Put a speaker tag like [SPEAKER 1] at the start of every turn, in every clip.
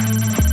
[SPEAKER 1] Thank you.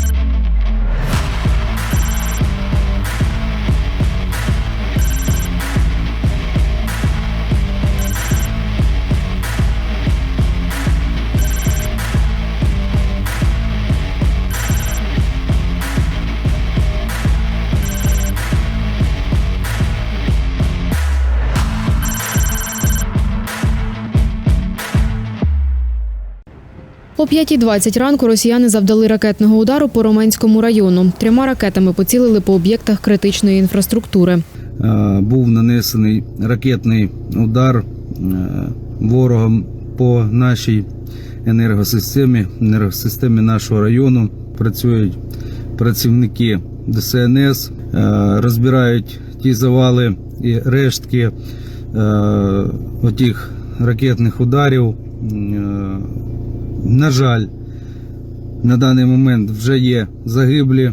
[SPEAKER 1] О 5.20 ранку росіяни завдали ракетного удару по Роменському району. Трьома ракетами поцілили по об'єктах критичної інфраструктури.
[SPEAKER 2] Е, був нанесений ракетний удар е, ворогом по нашій енергосистемі, енергосистемі нашого району. Працюють працівники ДСНС, е, розбирають ті завали і рештки отих ракетних ударів. На жаль, на даний момент вже є загиблі,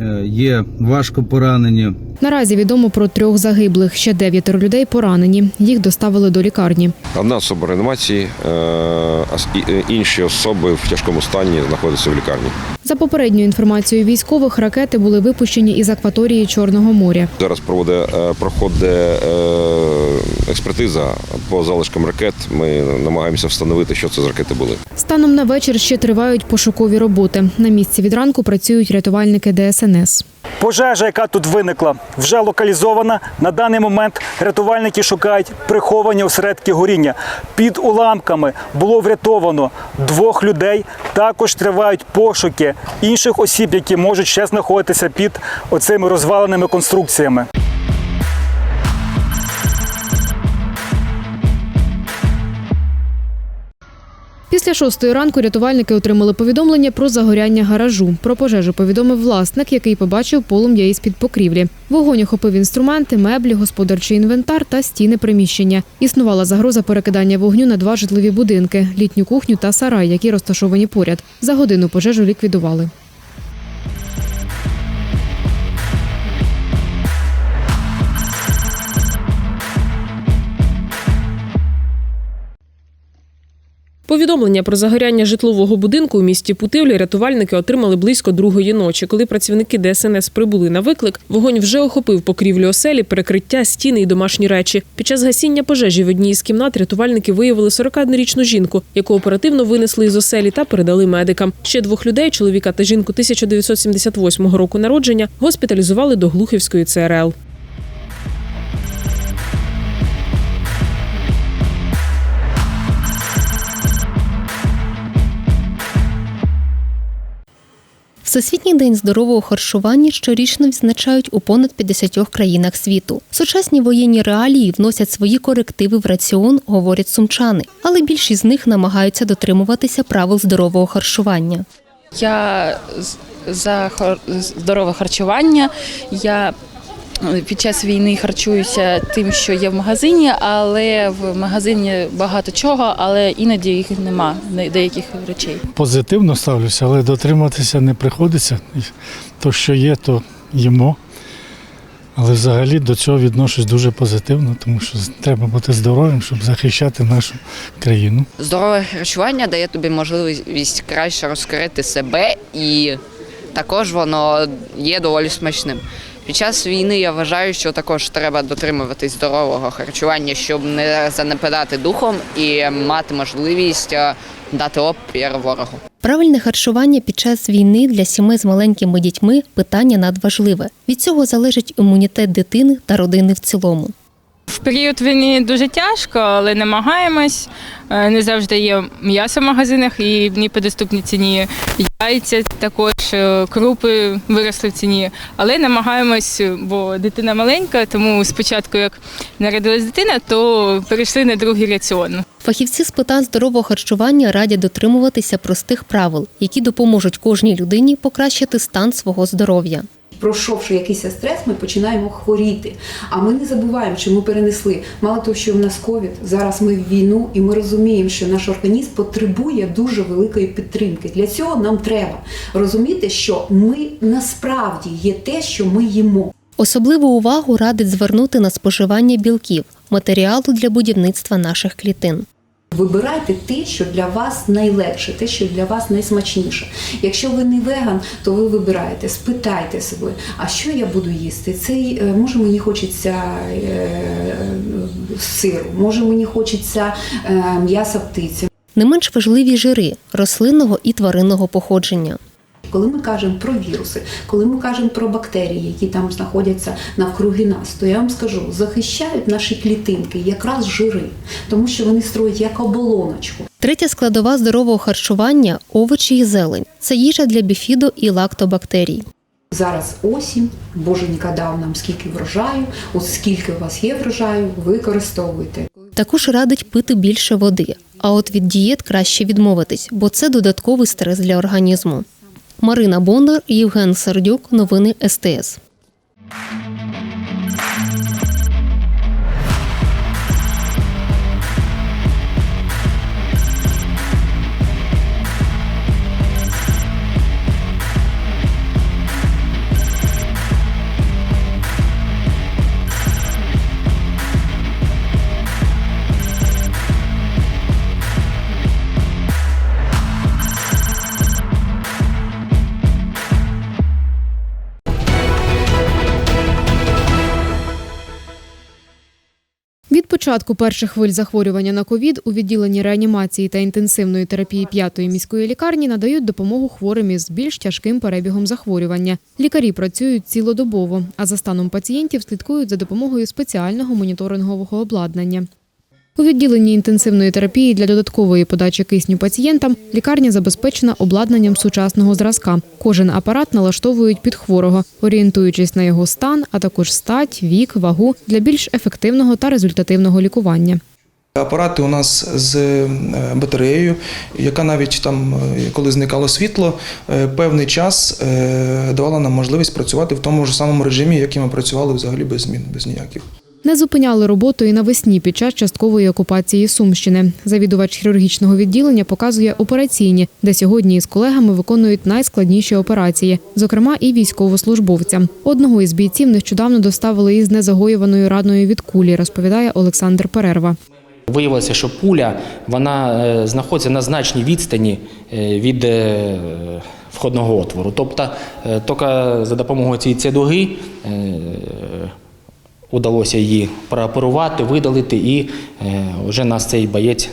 [SPEAKER 2] е, є важко поранені.
[SPEAKER 1] Наразі відомо про трьох загиблих. Ще дев'ятеро людей поранені. Їх доставили до лікарні.
[SPEAKER 3] Одна особа реанімації, е, е, інші особи в тяжкому стані знаходяться в лікарні.
[SPEAKER 1] За попередньою інформацією військових, ракети були випущені із акваторії Чорного моря.
[SPEAKER 3] Зараз проводить, е, проходить експертиза по залишкам ракет. Ми намагаємося встановити, що це за ракети були.
[SPEAKER 1] Станом на вечір ще тривають пошукові роботи. На місці від ранку працюють рятувальники ДСНС.
[SPEAKER 4] Пожежа, яка тут виникла, вже локалізована. На даний момент рятувальники шукають приховані осередки горіння. Під уламками було врятовано двох людей. Також тривають пошуки інших осіб, які можуть ще знаходитися під оцими розваленими конструкціями.
[SPEAKER 1] Після шостої ранку рятувальники отримали повідомлення про загоряння гаражу. Про пожежу повідомив власник, який побачив полум'я із під покрівлі. Вогонь охопив інструменти, меблі, господарчий інвентар та стіни приміщення. Існувала загроза перекидання вогню на два житлові будинки, літню кухню та сарай, які розташовані поряд. За годину пожежу ліквідували.
[SPEAKER 5] Повідомлення про загоряння житлового будинку у місті Путивлі рятувальники отримали близько другої ночі. Коли працівники ДСНС прибули на виклик, вогонь вже охопив покрівлю оселі, перекриття, стіни і домашні речі. Під час гасіння пожежі в одній із кімнат рятувальники виявили 41-річну жінку, яку оперативно винесли із оселі та передали медикам. Ще двох людей, чоловіка та жінку 1978 року народження, госпіталізували до Глухівської ЦРЛ.
[SPEAKER 6] Всесвітній день здорового харчування щорічно відзначають у понад 50 країнах світу. Сучасні воєнні реалії вносять свої корективи в раціон, говорять сумчани, але більшість з них намагаються дотримуватися правил здорового харчування.
[SPEAKER 7] Я за здорове харчування. Я під час війни харчуюся тим, що є в магазині, але в магазині багато чого, але іноді їх нема деяких речей.
[SPEAKER 8] позитивно ставлюся, але дотриматися не приходиться. То, що є, то їмо. Але взагалі до цього відношусь дуже позитивно, тому що треба бути здоровим, щоб захищати нашу країну.
[SPEAKER 9] Здорове харчування дає тобі можливість краще розкрити себе, і також воно є доволі смачним. Під час війни я вважаю, що також треба дотримуватись здорового харчування, щоб не занепадати духом і мати можливість е, дати опір ворогу.
[SPEAKER 6] Правильне харчування під час війни для сімей з маленькими дітьми питання надважливе. Від цього залежить імунітет дитини та родини в цілому.
[SPEAKER 10] В період війни дуже тяжко, але намагаємось. Е, Не завжди є м'ясо в магазинах і в неподоступній ціні. Яйця також е, крупи виросли в ціні. Але намагаємось, бо дитина маленька, тому спочатку, як народилась дитина, то перейшли на другий раціон.
[SPEAKER 6] Фахівці з питань здорового харчування радять дотримуватися простих правил, які допоможуть кожній людині покращити стан свого здоров'я.
[SPEAKER 11] Пройшовши якийсь стрес, ми починаємо хворіти. А ми не забуваємо, що ми перенесли. Мало того, що в нас ковід, зараз ми в війну, і ми розуміємо, що наш організм потребує дуже великої підтримки. Для цього нам треба розуміти, що ми насправді є те, що ми їмо.
[SPEAKER 6] Особливу увагу радить звернути на споживання білків, матеріалу для будівництва наших клітин.
[SPEAKER 11] Вибирайте те, що для вас найлегше, те, що для вас найсмачніше. Якщо ви не веган, то ви вибираєте, спитайте себе, а що я буду їсти? Цей е, може мені хочеться е, сиру, може мені хочеться е, м'яса птиці.
[SPEAKER 6] Не менш важливі жири рослинного і тваринного походження.
[SPEAKER 11] Коли ми кажемо про віруси, коли ми кажемо про бактерії, які там знаходяться навкруги нас, то я вам скажу, захищають наші клітинки якраз жири, тому що вони строять як оболоночку.
[SPEAKER 6] Третя складова здорового харчування овочі і зелень. Це їжа для біфідо і лактобактерій.
[SPEAKER 11] Зараз осінь, боженька дав нам скільки врожаю, от скільки у вас є врожаю, використовуйте.
[SPEAKER 6] Також радить пити більше води. А от від дієт краще відмовитись, бо це додатковий стрес для організму. Марина Бондар, Євген Сердюк. Новини СТС.
[SPEAKER 1] Початку перших хвиль захворювання на ковід у відділенні реанімації та інтенсивної терапії п'ятої міської лікарні надають допомогу хворим із більш тяжким перебігом захворювання. Лікарі працюють цілодобово, а за станом пацієнтів слідкують за допомогою спеціального моніторингового обладнання. У відділенні інтенсивної терапії для додаткової подачі кисню пацієнтам лікарня забезпечена обладнанням сучасного зразка. Кожен апарат налаштовують під хворого, орієнтуючись на його стан, а також стать, вік, вагу для більш ефективного та результативного лікування.
[SPEAKER 12] Апарати у нас з е, батареєю, яка навіть там, е, коли зникало світло, е, певний час давала нам можливість працювати в тому ж самому режимі, як і ми працювали взагалі без змін, без ніяких.
[SPEAKER 1] Не зупиняли роботу і навесні під час часткової окупації Сумщини. Завідувач хірургічного відділення показує операційні, де сьогодні із колегами виконують найскладніші операції, зокрема і військовослужбовцям. Одного із бійців нещодавно доставили із незагоюваною раною від кулі, розповідає Олександр Перерва.
[SPEAKER 13] Виявилося, що пуля вона е, знаходиться на значній відстані е, від е, входного отвору. Тобто, тільки за допомогою цієї дуги удалося її прооперувати, видалити, і е, вже нас цей боєць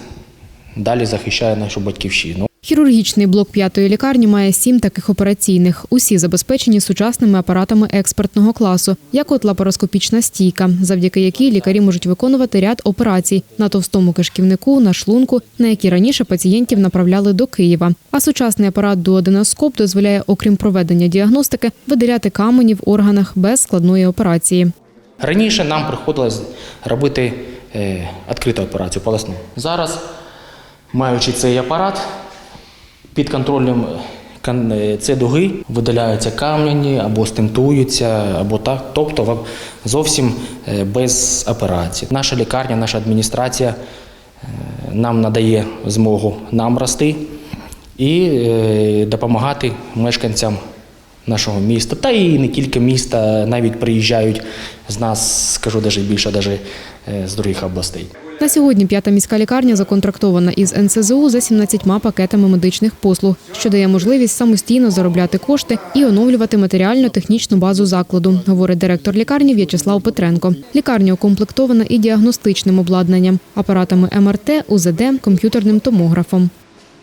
[SPEAKER 13] далі захищає нашу батьківщину.
[SPEAKER 1] Хірургічний блок п'ятої лікарні має сім таких операційних. Усі забезпечені сучасними апаратами експертного класу, як от лапароскопічна стійка, завдяки якій лікарі можуть виконувати ряд операцій на товстому кишківнику, на шлунку, на які раніше пацієнтів направляли до Києва. А сучасний апарат дуоденоскоп дозволяє, окрім проведення діагностики, виділяти камені в органах без складної операції.
[SPEAKER 13] Раніше нам приходилось робити е, відкриту операцію полосну. Зараз, маючи цей апарат, під контролем кан- е, дуги видаляються кам'яні або стентуються, або так, тобто зовсім е, без операції. Наша лікарня, наша адміністрація е, нам надає змогу нам рости і допомагати мешканцям нашого міста, та і не тільки міста, навіть приїжджають з нас, скажу навіть більше, навіть е, з других областей.
[SPEAKER 1] На сьогодні п'ята міська лікарня законтрактована із НСЗУ за 17 пакетами медичних послуг, що дає можливість самостійно заробляти кошти і оновлювати матеріально-технічну базу закладу, говорить директор лікарні В'ячеслав Петренко. Лікарня укомплектована і діагностичним обладнанням, апаратами МРТ, УЗД, комп'ютерним томографом.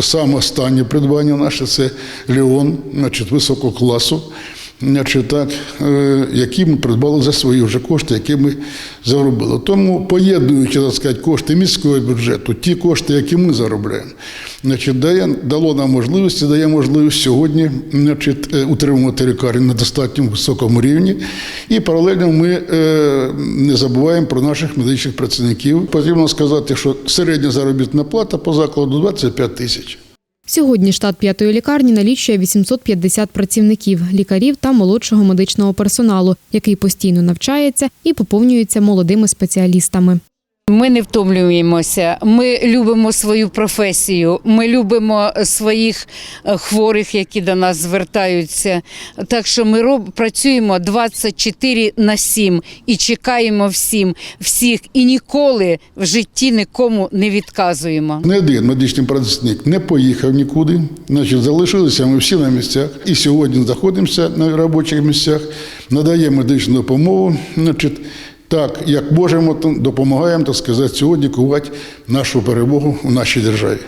[SPEAKER 14] Саме останнє придбання наше це Леон, значить, високого класу, значить, так, е, які ми придбали за свої вже кошти, які ми заробили. Тому, поєднуючи так сказати, кошти міського бюджету, ті кошти, які ми заробляємо, значить, дає, дало нам можливість, і дає можливість сьогодні значить, е, утримувати лікарню на достатньо високому рівні. І паралельно ми е, не забуваємо про наших медичних працівників. Потрібно сказати, що середня заробітна плата по закладу 25 тисяч.
[SPEAKER 1] Сьогодні штат п'ятої лікарні налічує 850 працівників, лікарів та молодшого медичного персоналу, який постійно навчається і поповнюється молодими спеціалістами.
[SPEAKER 15] Ми не втомлюємося. Ми любимо свою професію. Ми любимо своїх е, хворих, які до нас звертаються. Так що ми роб, працюємо 24 на 7 і чекаємо всім, всіх, і ніколи в житті нікому не відказуємо.
[SPEAKER 14] Не один медичний працівник не поїхав нікуди. Значить, залишилися ми всі на місцях. І сьогодні знаходимося на робочих місцях, надаємо медичну допомогу. Значить, так, як можемо, допомагаємо, так сказати, сьогодні кувати нашу перемогу у нашій державі.